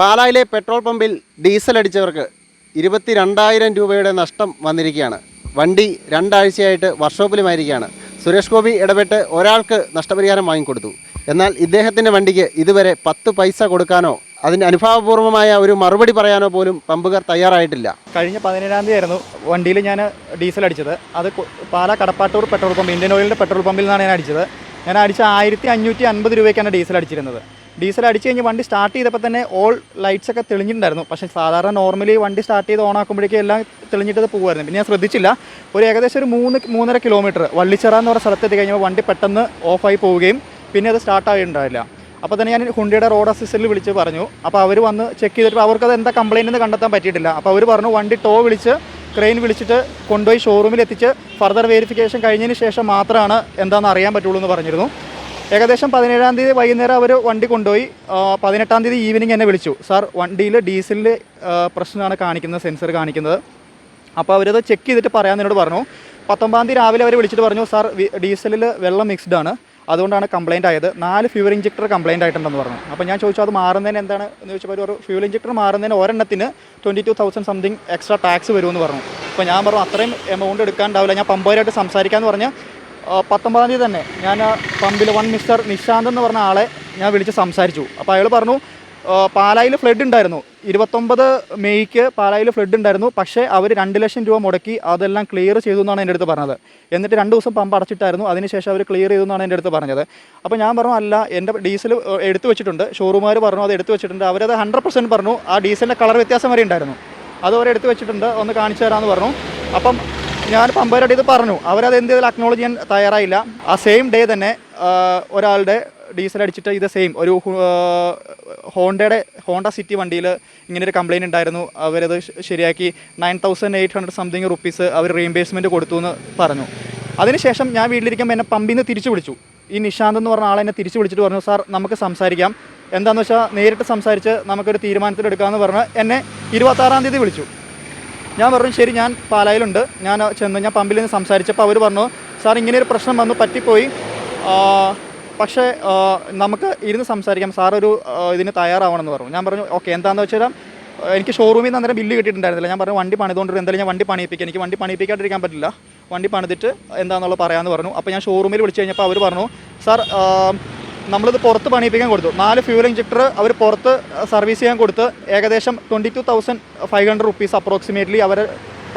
പാലായിലെ പെട്രോൾ പമ്പിൽ ഡീസൽ അടിച്ചവർക്ക് ഇരുപത്തി രണ്ടായിരം രൂപയുടെ നഷ്ടം വന്നിരിക്കുകയാണ്. വണ്ടി രണ്ടാഴ്ചയായിട്ട് വർക്ക്ഷോപ്പിലുമായിരിക്കുകയാണ്. സുരേഷ് ഗോപി ഇടപെട്ട് ഒരാൾക്ക് നഷ്ടപരിഹാരം വാങ്ങിക്കൊടുത്തു. എന്നാൽ ഇദ്ദേഹത്തിന്റെ വണ്ടിക്ക് ഇതുവരെ പത്ത് പൈസ കൊടുക്കാനോ അതിന് അനുഭാവപൂർവമായ ഒരു മറുപടി പറയാനോ പോലും പമ്പുകാർ തയ്യാറായിട്ടില്ല. കഴിഞ്ഞ പതിനേഴാം തീയതി ആയിരുന്നു വണ്ടിയിൽ ഞാൻ ഡീസൽ അടിച്ചത്. അത് Pala Kadappattoor petrol pump Indian ഓയിലിന്റെ petrol പമ്പിൽ നിന്നാണ് ഞാൻ അടിച്ചത്. ഞാൻ അടിച്ച ആയിരത്തി അഞ്ഞൂറ്റി അൻപത് രൂപയ്ക്കാണ് ഡീസൽ അടിച്ചിരുന്നത്. ഡീസൽ അടിച്ച് കഴിഞ്ഞ് വണ്ടി സ്റ്റാർട്ട് ചെയ്തപ്പോൾ തന്നെ ഓൾ ലൈറ്റ്സ് ഒക്കെ തെളിഞ്ഞിട്ടുണ്ടായിരുന്നു. പക്ഷേ സാധാരണ നോർമലി വണ്ടി സ്റ്റാർട്ട് ചെയ്ത് ഓൺ ആക്കുമ്പോഴേക്കും എല്ലാം തെളിഞ്ഞിട്ട് പോകുമായിരുന്നു പിന്നെ ഞാൻ ശ്രദ്ധിച്ചില്ല. ഒരു ഏകദേശം ഒരു മൂന്ന് മൂന്നര കിലോമീറ്റർ വള്ളിച്ചിറ എന്ന് പറഞ്ഞ സ്ഥലത്തെത്തി കഴിഞ്ഞപ്പോൾ വണ്ടി പെട്ടെന്ന് ഓഫായി പോവുകയും പിന്നെ അത് സ്റ്റാർട്ട് ആയിട്ടുണ്ടായില്ല. അപ്പോൾ തന്നെ ഞാൻ ഹുണ്ടിയുടെ റോഡ് അസിസ്റ്റന്റിൽ വിളിച്ച് പറഞ്ഞു. അപ്പോൾ അവർ വന്ന് ചെക്ക് ചെയ്തിട്ട് അവർക്ക് അത് എന്താ കംപ്ലയിന്റ് എന്ന് കണ്ടെത്താൻ പറ്റിയിട്ടില്ല. അപ്പോൾ അവർ പറഞ്ഞു വണ്ടി ടോ വിളിച്ച് ക്രെയിൻ വിളിച്ചിട്ട് കൊണ്ടുപോയി ഷോറൂമിൽ എത്തിച്ച് ഫർദർ വെരിഫിക്കേഷൻ കഴിഞ്ഞതിന് ശേഷം മാത്രമാണ് എന്താണെന്ന് അറിയാൻ പറ്റുള്ളൂ എന്ന് പറഞ്ഞിരുന്നു. ഏകദേശം പതിനേഴാം തീയതി വൈകുന്നേരം അവർ വണ്ടി കൊണ്ടുപോയി. പതിനെട്ടാം തീയതി ഈവനിങ് എന്നെ വിളിച്ചു. സാർ വണ്ടിയിൽ ഡീസലിൽ പ്രശ്നമാണ് കാണിക്കുന്നത് സെൻസർ കാണിക്കുന്നത്. അപ്പോൾ അവരത് ചെക്ക് ചെയ്തിട്ട് പറയാൻ എന്നോട് പറഞ്ഞു. പത്തൊമ്പതാം തീയതി രാവിലെ അവർ വിളിച്ചിട്ട് പറഞ്ഞു സാർ ഡീസലിൽ വെള്ളം മിക്സ്ഡ് ആണ്. അതുകൊണ്ടാണ് കംപ്ലൈന്റ് ആയത്. നാല് ഫ്യൂൽ ഇഞ്ചക്ടർ കംപ്ലൈന്റ് ആയിട്ടുണ്ടെന്ന് പറഞ്ഞു. അപ്പോൾ ഞാൻ ചോദിച്ചു അത് മാറുന്നതിന് എന്താണ്? എന്ന് ചോദിച്ചപ്പോൾ ഒരു ഫ്യൂൽ ഇഞ്ചക്ടർ മാറുന്നതിന് ഒരെണ്ണത്തിന് twenty two thousand something extra tax വരുമെന്ന് പറഞ്ഞു. അപ്പോൾ ഞാൻ പറഞ്ഞു അത്രയും എമൗണ്ട് എടുക്കാനുണ്ടാവില്ല ഞാൻ പമ്പുകാരായിട്ട് സംസാരിക്കാമെന്ന് പറഞ്ഞ് ആ, പത്തൊമ്പതാം തീയതി തന്നെ ഞാൻ പമ്പിൽ വൺ മിസ്റ്റർ നിശാന്ത് എന്ന് പറഞ്ഞ ആളെ ഞാൻ വിളിച്ച് സംസാരിച്ചു. അപ്പോൾ അയാൾ പറഞ്ഞു പാലായിൽ ഫ്ലഡ് ഉണ്ടായിരുന്നു. ഇരുപത്തൊമ്പത് മെയ്ക്ക് പാലായിൽ ഫ്ലഡ് ഉണ്ടായിരുന്നു. പക്ഷേ അവർ രണ്ട് ലക്ഷം രൂപ മുടക്കി അതെല്ലാം ക്ലിയർ ചെയ്തു എന്നാണ് എന്റെ അടുത്ത് പറഞ്ഞത്. എന്നിട്ട് രണ്ട് ദിവസം പമ്പ് അടച്ചിട്ടായിരുന്നു. അതിനുശേഷം അവർ ക്ലിയർ ചെയ്തു എന്നാണ് എന്റെ അടുത്ത് പറഞ്ഞത്. അപ്പോൾ ഞാൻ പറഞ്ഞു അല്ല എന്റെ ഡീസൽ എടുത്തു വെച്ചിട്ടുണ്ട്. ഷോറൂമുകാർ പറഞ്ഞു അത് എടുത്തു വെച്ചിട്ടുണ്ട്. അവരത് ഹൺഡ്രഡ് പെർസെന്റ് പറഞ്ഞു ആ ഡീസലിന്റെ കളർ വ്യത്യാസം വരെ ഉണ്ടായിരുന്നു. അത് അവർ എടുത്തു വെച്ചിട്ടുണ്ട്. ഒന്ന് കാണിച്ചു തരാമെന്ന് പറഞ്ഞു. അപ്പം ഞാൻ പമ്പരോട് ഇത് പറഞ്ഞു. അവരത് എന്ത് ചെയ്താലും അക്നോളജ് ചെയ്യാൻ തയ്യാറായില്ല. ആ സെയിം ഡേ തന്നെ ഒരാളുടെ ഡീസൽ അടിച്ചിട്ട് ഇത് സെയിം ഒരു ഹോണ്ടയുടെ ഹോണ്ട സിറ്റി വണ്ടിയിൽ ഇങ്ങനെ ഒരു കംപ്ലയിന്റ് ഉണ്ടായിരുന്നു. അവരത് ശരിയാക്കി. Nine thousand eight hundred something rupees അവർ റീഇംബേഴ്സ്മെന്റ് കൊടുത്തു എന്ന് പറഞ്ഞു. അതിനുശേഷം ഞാൻ വീട്ടിലിരിക്കുമ്പോൾ എന്നെ പമ്പിൽ നിന്ന് തിരിച്ചു വിളിച്ചു. ഈ നിഷാന്ത് എന്ന് പറഞ്ഞ ആളെന്നെ തിരിച്ചു വിളിച്ചിട്ട് പറഞ്ഞു സാർ നമുക്ക് സംസാരിക്കാം. എന്താണെന്ന് വെച്ചാൽ നേരിട്ട് സംസാരിച്ച് നമുക്കൊരു തീരുമാനത്തിലെടുക്കാമെന്ന് പറഞ്ഞ് എന്നെ ഇരുപത്താറാം തീയതി വിളിച്ചു. ഞാൻ പറഞ്ഞു ശരി ഞാൻ പാലായിലുണ്ട്. ഞാൻ ചെന്ന് ഞാൻ പമ്പിൽ നിന്ന് സംസാരിച്ചപ്പോൾ അവർ പറഞ്ഞു സാർ ഇങ്ങനെ ഒരു പ്രശ്നം വന്നു പറ്റിപ്പോയി. പക്ഷേ നമുക്ക് ഇരുന്ന് സംസാരിക്കാം. സാർ ഒരു ഇതിന് തയ്യാറാവണമെന്ന് പറഞ്ഞു. ഞാൻ പറഞ്ഞു ഓക്കെ എന്താണെന്ന് വെച്ചാൽ എനിക്ക് ഷോറൂമിൽ നിന്ന് അന്നേരം ബില്ല് കിട്ടിയിട്ടുണ്ടായിരുന്നില്ല. ഞാൻ പറഞ്ഞു വണ്ടി പണിതുകൊണ്ട് എന്തായാലും ഞാൻ വണ്ടി പണിയിപ്പിക്കാം. എനിക്ക് വണ്ടി പണിയിപ്പിക്കാണ്ടിരിക്കാൻ പറ്റില്ല. വണ്ടി പണിതിട്ട് എന്താണെന്നുള്ളത് പറയാമെന്ന് പറഞ്ഞു. അപ്പോൾ ഞാൻ ഷോറൂമിൽ വിളിച്ചു കഴിഞ്ഞപ്പോൾ അവർ പറഞ്ഞു സാർ നമ്മളിത് പുറത്ത് പണിയിപ്പിക്കാൻ കൊടുത്തു. നാല് ഫ്യൂൽ ഇഞ്ചക്ടർ അവർ പുറത്ത് സർവീസ് ചെയ്യാൻ കൊടുത്ത് ഏകദേശം twenty two thousand five hundred rupees approximately അവർ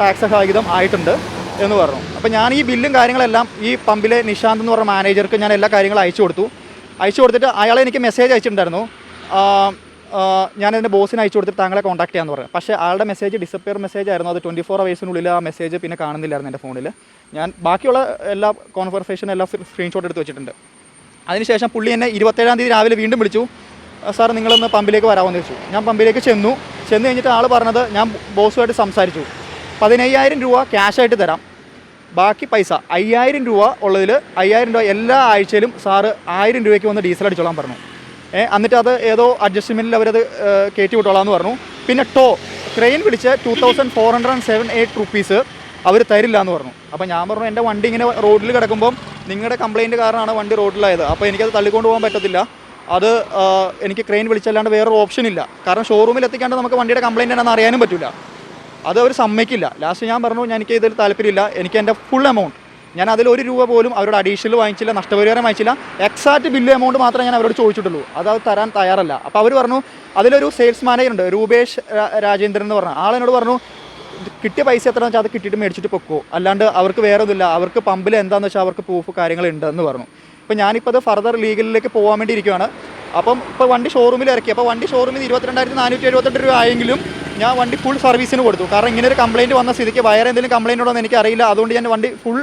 ടാക്സ് സഹിതം ആയിട്ടുണ്ട് എന്ന് പറഞ്ഞു. അപ്പോൾ ഞാൻ ഈ ബില്ലും കാര്യങ്ങളെല്ലാം ഈ പമ്പിലെ നിശാന്ത് എന്ന് പറഞ്ഞ മാനേജർക്ക് ഞാൻ എല്ലാ കാര്യങ്ങളും അയച്ചു കൊടുത്തു. അയച്ചു കൊടുത്തിട്ട് അയാളെ എനിക്ക് മെസ്സേജ് അയച്ചിട്ടുണ്ടായിരുന്നു. ഞാൻ എന്റെ ബോസിന് അയച്ചു കൊടുത്തിട്ട് താങ്കളെ കോൺടാക്ട് ചെയ്യാന്ന് പറഞ്ഞു. പക്ഷേ ആളുടെ മെസ്സേജ് ഡിസപ്പിയർ മെസ്സേജ് ആയിരുന്നു. അത് ട്വന്റി ഫോർ അവേഴ്സിനുള്ളിൽ ആ മെസ്സേജ് പിന്നെ കാണുന്നില്ലായിരുന്നു എന്റെ ഫോണിൽ ഞാൻ ബാക്കിയുള്ള എല്ലാ കോൺവെർസേഷൻ എല്ലാം സ്ക്രീൻഷോട്ട് എടുത്ത് വെച്ചിട്ടുണ്ട്. അതിനുശേഷം പുള്ളി എന്നെ ഇരുപത്തേഴാം തീയതി രാവിലെ വീണ്ടും വിളിച്ചു. സാർ നിങ്ങളൊന്ന് പമ്പിലേക്ക് വരാമെന്ന് ചോദിച്ചു. ഞാൻ പമ്പിലേക്ക് ചെന്നു. ചെന്ന് കഴിഞ്ഞിട്ട് ആൾ പറഞ്ഞത് ഞാൻ ബോസുമായിട്ട് സംസാരിച്ചു. പതിനയ്യായിരം രൂപ ക്യാഷായിട്ട് തരാം. ബാക്കി പൈസ അയ്യായിരം രൂപ ഉള്ളതിൽ അയ്യായിരം രൂപ എല്ലാ ആഴ്ചയിലും സാറ് ആയിരം രൂപയ്ക്ക് വന്ന് ഡീസൽ അടിച്ചോളാൻ പറഞ്ഞു. ഏ എന്നിട്ട് അത് ഏതോ അഡ്ജസ്റ്റ്മെന്റിൽ അവരത് കയറ്റി വിട്ടോളാം എന്ന് പറഞ്ഞു. പിന്നെ ടോ ക്രെയിൻ വിളിച്ച് two thousand four hundred and seven eight rupees അവർ തരില്ല എന്ന് പറഞ്ഞു. അപ്പോൾ ഞാൻ പറഞ്ഞു എന്റെ വണ്ടി ഇങ്ങനെ റോഡിൽ കിടക്കുമ്പോൾ നിങ്ങളുടെ കംപ്ലയിന്റ് കാരണമാണ് വണ്ടി റോഡിലായത്. അപ്പോൾ എനിക്കത് തള്ളിക്കൊണ്ട് പോകാൻ പറ്റത്തില്ല. അത് എനിക്ക് ക്രെയിൻ വിളിച്ചല്ലാണ്ട് വേറൊരു ഓപ്ഷൻ ഇല്ല. കാരണം ഷോറൂമിൽ എത്തിക്കാണ്ട് നമുക്ക് വണ്ടിയുടെ കംപ്ലയിന്റ് എന്നാന്ന് അറിയാനും പറ്റില്ല അത് അവർ സമ്മതിക്കില്ല. ലാസ്റ്റ് ഞാൻ പറഞ്ഞു എനിക്ക് ഇതിൽ താല്പര്യമില്ല. എനിക്ക് എന്റെ ഫുൾ എമൗണ്ട് ഞാൻ അതിൽ ഒരു രൂപ പോലും അവരോട് അഡീഷണൽ വാങ്ങിച്ചില്ല നഷ്ടപരിഹാരം വാങ്ങിച്ചില്ല. എക്സാക്ട് ബില്ല് എമൗണ്ട് മാത്രമേ ഞാൻ അവരോട് ചോദിച്ചിട്ടുള്ളൂ. അത് അത് തരാൻ തയ്യാറല്ല. അപ്പോൾ അവർ പറഞ്ഞു അതിലൊരു സെയിൽസ് മാനേജർ ഉണ്ട് രൂപേഷ് രാജേന്ദ്രൻ എന്ന് പറഞ്ഞു ആളെന്നോട് പറഞ്ഞു കിട്ടിയ പൈസ എത്രയാണെന്ന് വെച്ചാൽ അത് കിട്ടിയിട്ട് മേടിച്ചിട്ട് പൊക്കോ. അല്ലാണ്ട് അവർക്ക് വേറെ ഒന്നുമില്ല അവർക്ക് പമ്പിൽ എന്താണെന്ന് വെച്ചാൽ അവർക്ക് പ്രൂഫ് കാര്യങ്ങളുണ്ട് എന്ന് പറഞ്ഞു. ഇപ്പോൾ ഞാനിപ്പോൾ അത് ഫർദർ ലീഗലിലേക്ക് പോകാൻ വേണ്ടി ഇരിക്കുകയാണ് അപ്പം ഇപ്പോൾ വണ്ടി ഷോറൂമിൽ ഇറക്കി. അപ്പോൾ വണ്ടി ഷോറൂമിൽ ഇരുപത്തിരണ്ടായിരത്തി നാനൂറ്റി എഴുപത്തെട്ട് രൂപ ആയെങ്കിലും ഞാൻ വണ്ടി ഫുൾ സർവീസിന് കൊടുത്തു. കാരണം ഇങ്ങനെ ഒരു കംപ്ലയിന്റ് വന്ന സ്ഥിതിക്ക് വേറെ എന്തെങ്കിലും കംപ്ലയിന്റ് ഉണ്ടോ എനിക്ക് അറിയില്ല അതുകൊണ്ട് ഞാൻ വണ്ടി ഫുൾ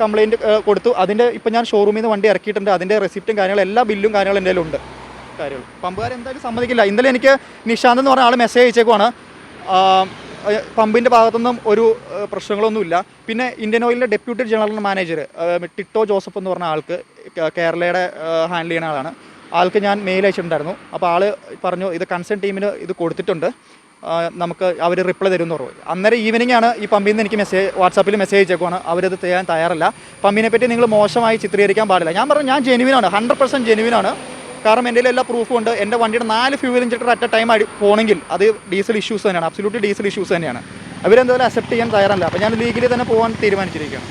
കംപ്ലയിന്റ് കൊടുത്തു. അതിന്റെ ഇപ്പോൾ ഞാൻ ഷോറൂമിൽ നിന്ന് വണ്ടി ഇറക്കിയിട്ടുണ്ട്. അതിന്റെ റെസിപ്റ്റും കാര്യങ്ങളും എല്ലാ ബില്ലും കാര്യങ്ങളും എന്റെ ഉണ്ട് കാര്യങ്ങൾ പമ്പുകാർ എന്തായാലും സമ്മതിക്കില്ല. ഇന്നലെ എനിക്ക് നിഷാന്ത് എന്ന് പറഞ്ഞ ആൾ മെസ്സേജ് അയച്ചേക്കുവാണ്. പമ്പിന്റെ ഭാഗത്തുനിന്നും ഒരു പ്രശ്നങ്ങളൊന്നുമില്ല. പിന്നെ Indian ഓയിലിന്റെ deputy general manager Tito Joseph എന്ന് പറഞ്ഞ ആൾക്ക് കേരളയുടെ ഹാൻഡിൽ ചെയ്യുന്ന ആളാണ്. ആൾക്ക് ഞാൻ മെയിൽ അയച്ചിട്ടുണ്ടായിരുന്നു. അപ്പോൾ ആൾ പറഞ്ഞു ഇത് കൺസേൺ ടീമിന് ഇത് കൊടുത്തിട്ടുണ്ട്. നമുക്ക് അവർ റിപ്ലൈ തരും എന്ന് പറഞ്ഞു. അന്നേരം ഈവനിങ് ആണ് ഈ പമ്പിൽ നിന്ന് എനിക്ക് മെസ്സേജ് വാട്സാപ്പിൽ മെസ്സേജ് അയച്ചേക്കുവാണ്. അവരത് ചെയ്യാൻ തയ്യാറല്ല. പമ്പിനെ പറ്റി നിങ്ങൾ മോശമായി ചിത്രീകരിക്കാൻ പാടില്ല. ഞാൻ പറഞ്ഞു ഞാൻ ജെനുവിനാണ് ഹൺഡ്രഡ് പെർസെന്റ് ജെനുവിനാണ് കാരണം എന്റെ എല്ലാ പ്രൂഫും ഉണ്ട്. എന്റെ വണ്ടിയുടെ നാല് fuel injector at a time അടി പോകണമെങ്കിൽ അത് ഡീസൽ ഇഷ്യൂസ് തന്നെയാണ്. അബ്സല്യൂട്ട് ഡീസൽ ഇഷ്യൂസ് തന്നെയാണ്. അവരെന്തായാലും അക്സെപ്റ്റ് ചെയ്യാൻ തയ്യാറല്ല. അപ്പോൾ ഞാൻ ലീഗലി തന്നെ പോകാൻ തീരുമാനിച്ചിരിക്കുകയാണ്.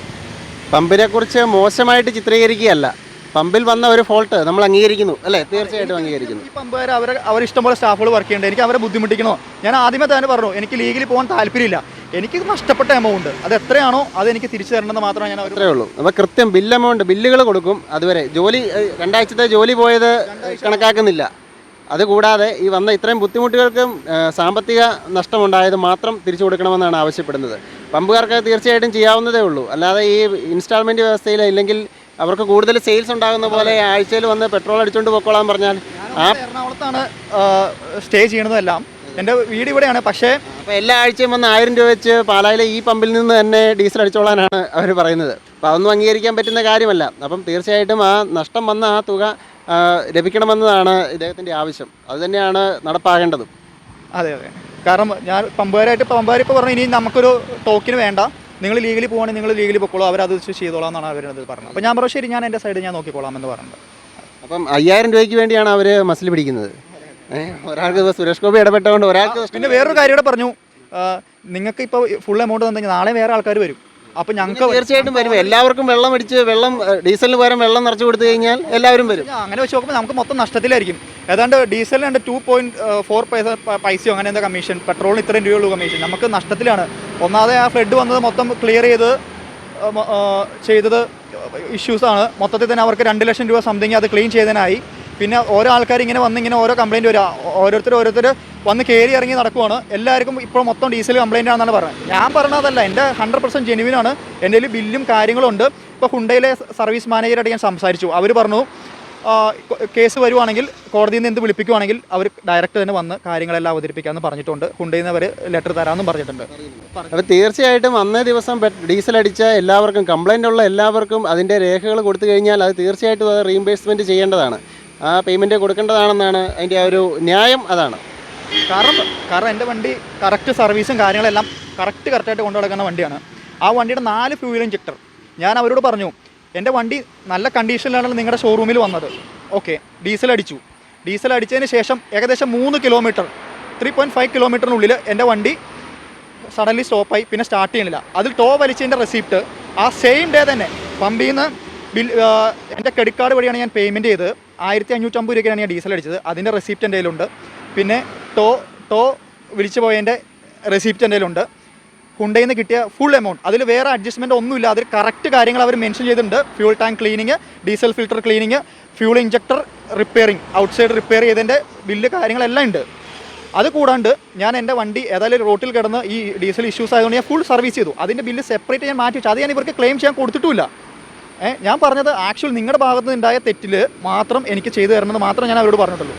പമ്പിനെ കുറിച്ച് മോശമായിട്ട് ചിത്രീകരിക്കുകയല്ല. പമ്പിൽ വന്ന ഒരു ഫോൾട്ട് നമ്മൾ അംഗീകരിക്കുന്നു. അല്ലേ? തീർച്ചയായിട്ടും അംഗീകരിക്കുന്നു. ഈ പമ്പുകാർ അവർ അവർ ഇഷ്ടംപോലെ സ്റ്റാഫുകൾ വർക്ക് ചെയ്യുന്നുണ്ട്. എനിക്ക് അവരെ ബുദ്ധിമുട്ടിക്കണോ? ഞാൻ ആദ്യമേ തന്നെ പറഞ്ഞു എനിക്ക് ലീഗലി പോകാൻ താല്പര്യമില്ല. എനിക്ക് നഷ്ടപ്പെട്ട എമൗണ്ട് അത് എത്രയാണോ അത് എനിക്ക് തിരിച്ചു തരണമെന്ന് മാത്രമേ ഞാൻ അത്രേ ഉള്ളൂ. അപ്പോൾ കൃത്യം ബില്ല് എമൗണ്ട് ബില്ലുകൾ കൊടുക്കും അതുവരെ. ജോലി രണ്ടാഴ്ചത്തെ ജോലി പോയത് കണക്കാക്കുന്നില്ല. അതുകൂടാതെ ഈ വന്ന ഇത്രയും ബുദ്ധിമുട്ടുകൾക്കും സാമ്പത്തിക നഷ്ടമുണ്ടായത് മാത്രം തിരിച്ചു കൊടുക്കണമെന്നാണ് ആവശ്യപ്പെടുന്നത്. പമ്പുകാർക്ക് തീർച്ചയായിട്ടും ചെയ്യാവുന്നതേ ഉള്ളൂ. അല്ലാതെ ഈ ഇൻസ്റ്റാൾമെന്റ് വ്യവസ്ഥയിൽ ഇല്ലെങ്കിൽ അവർക്ക് കൂടുതൽ സെയിൽസ് ഉണ്ടാകുന്ന പോലെ ആഴ്ചയിൽ വന്ന് പെട്രോൾ അടിച്ചുകൊണ്ട് പൊക്കോളാൻ പറഞ്ഞാൽ ആ എറണാകുളത്താണ് സ്റ്റേ ചെയ്യണതെല്ലാം എന്റെ വീട് ഇവിടെയാണ്. പക്ഷേ അപ്പോൾ എല്ലാ ആഴ്ചയും വന്ന് ആയിരം രൂപ വെച്ച് പാലായിലെ ഈ പമ്പിൽ നിന്ന് തന്നെ ഡീസൽ അടിച്ചോളാനാണ് അവർ പറയുന്നത്. അപ്പോൾ അതൊന്നും അംഗീകരിക്കാൻ പറ്റുന്ന കാര്യമല്ല. അപ്പം തീർച്ചയായിട്ടും ആ നഷ്ടം വന്ന ആ തുക ലഭിക്കണമെന്നതാണ് ഇദ്ദേഹത്തിന്റെ ആവശ്യം. അതുതന്നെയാണ് നടപ്പാകേണ്ടതും. അതെ അതെ. കാരണം ഞാൻ പമ്പുകാരായിട്ട് പമ്പുകാർ ഇപ്പോൾ പറഞ്ഞു ഇനി നമുക്കൊരു ടോക്കിന് വേണ്ട. നിങ്ങൾ ലീഗലി പോകണമെങ്കിൽ നിങ്ങൾ ലീഗലി പൊക്കോളൂ. അവരത് ചെയ്തോളാം എന്നാണ് അവരത് പറഞ്ഞത്. അപ്പോൾ ഞാൻ പറഞ്ഞു ശരി ഞാൻ എന്റെ സൈഡ് ഞാൻ നോക്കിക്കോളാം എന്ന് പറഞ്ഞത്. അപ്പം അയ്യായിരം രൂപയ്ക്ക് വേണ്ടിയാണ് അവർ മസിൽ പിടിക്കുന്നത്. ഒരാൾക്ക് സുരേഷ് ഗോപി ഇടപെട്ടുകൊണ്ട് ഒരാൾക്ക് പിന്നെ വേറൊരു കാര്യം കൂടെ പറഞ്ഞു. നിങ്ങൾക്ക് ഇപ്പോൾ ഫുൾ എമൗണ്ട് തന്നെങ്കിൽ നാളെ വേറെ ആൾക്കാർ വരും. അപ്പോൾ ഞങ്ങൾക്ക് തീർച്ചയായിട്ടും വരും. എല്ലാവർക്കും വെള്ളം അടിച്ച് വെള്ളം ഡീസലിന് പകരം വെള്ളം നിറച്ചു കൊടുത്തു കഴിഞ്ഞാൽ എല്ലാവരും വരും. അങ്ങനെ വെച്ച് നോക്കുമ്പോൾ നമുക്ക് മൊത്തം നഷ്ടത്തിലായിരിക്കും. ഏതാണ്ട് ഡീസലിന് ടു പോയിന്റ് ഫോർ പൈസ പൈസയോ അങ്ങനെ എന്താ കമ്മീഷൻ പെട്രോളിന് ഇത്രയും രൂപയുള്ളൂ കമ്മീഷൻ നമുക്ക് നഷ്ടത്തിലാണ്. ഒന്നാമതെ ആ ഫ്ലഡ് വന്നത് മൊത്തം ക്ലിയർ ചെയ്ത് ചെയ്തത് ഇഷ്യൂസാണ് മൊത്തത്തിൽ തന്നെ അവർക്ക് രണ്ട് ലക്ഷം രൂപ സംതിങ് അത് ക്ലീൻ ചെയ്തതിനായി. പിന്നെ ഓരോ ആൾക്കാർ ഇങ്ങനെ വന്ന് ഇങ്ങനെ ഓരോ കംപ്ലയിന്റ് വരിക ഓരോരുത്തർ ഓരോരുത്തർ വന്ന് കയറി ഇറങ്ങി നടക്കുവാണ്. എല്ലാവർക്കും ഇപ്പോൾ മൊത്തം ഡീസൽ കംപ്ലയിന്റ് ആണെന്നാണ് പറഞ്ഞത്. ഞാൻ പറഞ്ഞതല്ല എന്റെ ഹൺഡ്രഡ് പെർസെന്റ് ജെനുവിനാണ് എന്റെ കയ്യിൽ ബില്ലും കാര്യങ്ങളും ഉണ്ട് ഇപ്പോൾ ഹുണ്ടയിലെ സർവീസ് മാനേജറായിട്ട് ഞാൻ സംസാരിച്ചു. അവർ പറഞ്ഞു കേസ് വരുവാണെങ്കിൽ കോടതിയിൽ നിന്ന് എന്ത് വിളിപ്പിക്കുവാണെങ്കിൽ അവർ ഡയറക്റ്റ് തന്നെ വന്ന് കാര്യങ്ങളെല്ലാം അവതരിപ്പിക്കാമെന്ന് പറഞ്ഞിട്ടുണ്ട്. ഹുണ്ടയിൽ നിന്ന് അവർ ലെറ്റർ തരാമെന്നും പറഞ്ഞിട്ടുണ്ട്. അപ്പോൾ തീർച്ചയായിട്ടും അന്നേ ദിവസം ഡീസൽ അടിച്ച എല്ലാവർക്കും കംപ്ലൈന്റ് ഉള്ള എല്ലാവർക്കും അതിന്റെ രേഖകൾ കൊടുത്തു കഴിഞ്ഞാൽ അത് തീർച്ചയായിട്ടും അത് റീഇംബേഴ്സ്മെന്റ് ചെയ്യേണ്ടതാണ്. ആ പേയ്മെന്റ് കൊടുക്കേണ്ടതാണെന്നാണ് അതിന്റെ ആ ഒരു ന്യായം അതാണ്. കാരണം കാരണം എന്റെ വണ്ടി കറക്റ്റ് സർവീസും കാര്യങ്ങളെല്ലാം കറക്റ്റ് കറക്റ്റായിട്ട് കൊണ്ടു നടക്കുന്ന വണ്ടിയാണ്. ആ വണ്ടിയുടെ നാല് ഫ്യൂൽ ഇഞ്ചക്ടർ ഞാൻ അവരോട് പറഞ്ഞു എന്റെ വണ്ടി നല്ല കണ്ടീഷനിലാണ് നിങ്ങളുടെ ഷോറൂമിൽ വന്നത്. ഓക്കെ ഡീസൽ അടിച്ചു. ഡീസൽ അടിച്ചതിന് ശേഷം ഏകദേശം മൂന്ന് കിലോമീറ്റർ ത്രീ പോയിന്റ് ഫൈവ് കിലോമീറ്ററിനുള്ളിൽ എന്റെ വണ്ടി സഡൻലി സ്റ്റോപ്പായി പിന്നെ സ്റ്റാർട്ട് ചെയ്യണില്ല. അതിൽ ടോ വലിച്ചതിന്റെ റെസിപ്റ്റ് ആ സെയിം ഡേ തന്നെ പമ്പിൽ നിന്ന് ബിൽ എന്റെ ക്രെഡിറ്റ് കാർഡ് വഴിയാണ് ഞാൻ പേയ്മെന്റ് ചെയ്തത്. ആയിരത്തി അഞ്ഞൂറ്റമ്പത് രൂപയ്ക്കാണ് ഞാൻ ഡീസൽ അടിച്ചത്. അതിന്റെ റെസിപ്റ്റ് എന്റെ കയ്യിലുണ്ട്. പിന്നെ ടോ ടോ വിളിച്ചു പോയതിന്റെ റെസിപ്റ്റ് എന്റെ കയ്യിലുണ്ട്. ഹുണ്ടയിൽ നിന്ന് കിട്ടിയ ഫുൾ എമൗണ്ട് അതിൽ വേറെ അഡ്ജസ്റ്റ്മെന്റ് ഒന്നുമില്ല. അതിൽ കറക്റ്റ് കാര്യങ്ങൾ അവർ മെൻഷൻ ചെയ്തിട്ടുണ്ട്. Fuel tank cleaning diesel filter cleaning fuel injector repairing outside repair ചെയ്തതിന്റെ ബില്ല് കാര്യങ്ങളെല്ലാം ഉണ്ട്. അത് കൂടാണ്ട് ഞാൻ എന്റെ വണ്ടി ഏതായാലും റോട്ടിൽ കിടന്ന് ഈ ഡീസൽ ഇഷ്യൂസ് ആയതുകൊണ്ട് ഞാൻ ഫുൾ സർവീസ് ചെയ്തു. അതിന്റെ ബില്ല് സെപ്പറേറ്റ് ഞാൻ മാറ്റി വെച്ചു അത് ഞാൻ ഇവർക്ക് ക്ലെയിം ചെയ്യാൻ കൊടുത്തിട്ടുമില്ല. ഞാൻ പറഞ്ഞത് ആക്ച്വൽ നിങ്ങളുടെ ഭാഗത്ത് നിന്നുണ്ടായ തെറ്റിൽ മാത്രം എനിക്ക് ചെയ്തു തരണമെന്ന് മാത്രം ഞാൻ അവരോട് പറഞ്ഞിട്ടുള്ളൂ.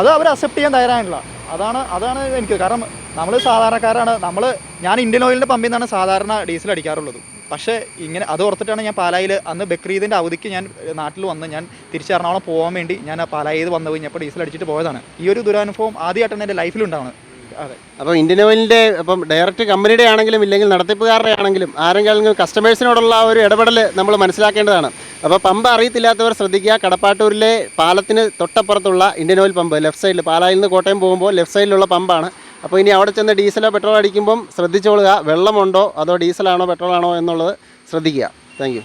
അത് അവർ അക്സെപ്റ്റ് ചെയ്യാൻ തയ്യാറായില്ല അതാണ് അതാണ് എനിക്ക് കാരണം നമ്മൾ സാധാരണക്കാരാണ്. നമ്മൾ ഞാൻ ഇന്ത്യൻ ഓയിലിന്റെ പമ്പിൽ നിന്നാണ് സാധാരണ ഡീസൽ അടിക്കാറുള്ളത്. പക്ഷേ ഇങ്ങനെ അത് ഓർത്തിട്ടാണ് ഞാൻ പാലായിൽ അന്ന് ബക്രീദിന്റെ അവധിക്ക് ഞാൻ നാട്ടിൽ വന്ന് ഞാൻ തിരിച്ച് എറണാകുളം പോകാൻ വേണ്ടി ഞാൻ പാലായിൽ വന്നു കഴിഞ്ഞപ്പോൾ ഡീസൽ അടിച്ചിട്ട് പോയതാണ്. ഈ ഒരു ദുരനുഭവം ആദ്യമായിട്ടാണ് എന്റെ ലൈഫിലുണ്ടാവുന്നത് അതെ. അപ്പോൾ ഇന്ത്യൻ ഓയിലിന്റെ അപ്പം ഡയറക്റ്റ് കമ്പനിയുടെ ആണെങ്കിലും ഇല്ലെങ്കിൽ നടത്തിപ്പുകാരുടെ ആണെങ്കിലും ആരെങ്കിലും കസ്റ്റമേഴ്സിനോടുള്ള ഒരു ഇടപെടൽ നമ്മൾ മനസ്സിലാക്കേണ്ടതാണ്. അപ്പോൾ പമ്പ് അറിയത്തില്ലാത്തവർ ശ്രദ്ധിക്കുക. കടപ്പാട്ടൂരിലെ പാലത്തിന് തൊട്ടപ്പുറത്തുള്ള ഇന്ത്യൻ ഓയിൽ പമ്പ് ലെഫ്റ്റ് സൈഡിൽ പാലായിൽ നിന്ന് കോട്ടയം പോകുമ്പോൾ ലെഫ്റ്റ് സൈഡിലുള്ള പമ്പാണ്. അപ്പോൾ ഇനി അവിടെ ചെന്ന് ഡീസലോ പെട്രോളോ അടിക്കുമ്പം ശ്രദ്ധിച്ചോളുക. വെള്ളമുണ്ടോ അതോ ഡീസലാണോ പെട്രോളാണോ എന്നുള്ളത് ശ്രദ്ധിക്കുക. താങ്ക്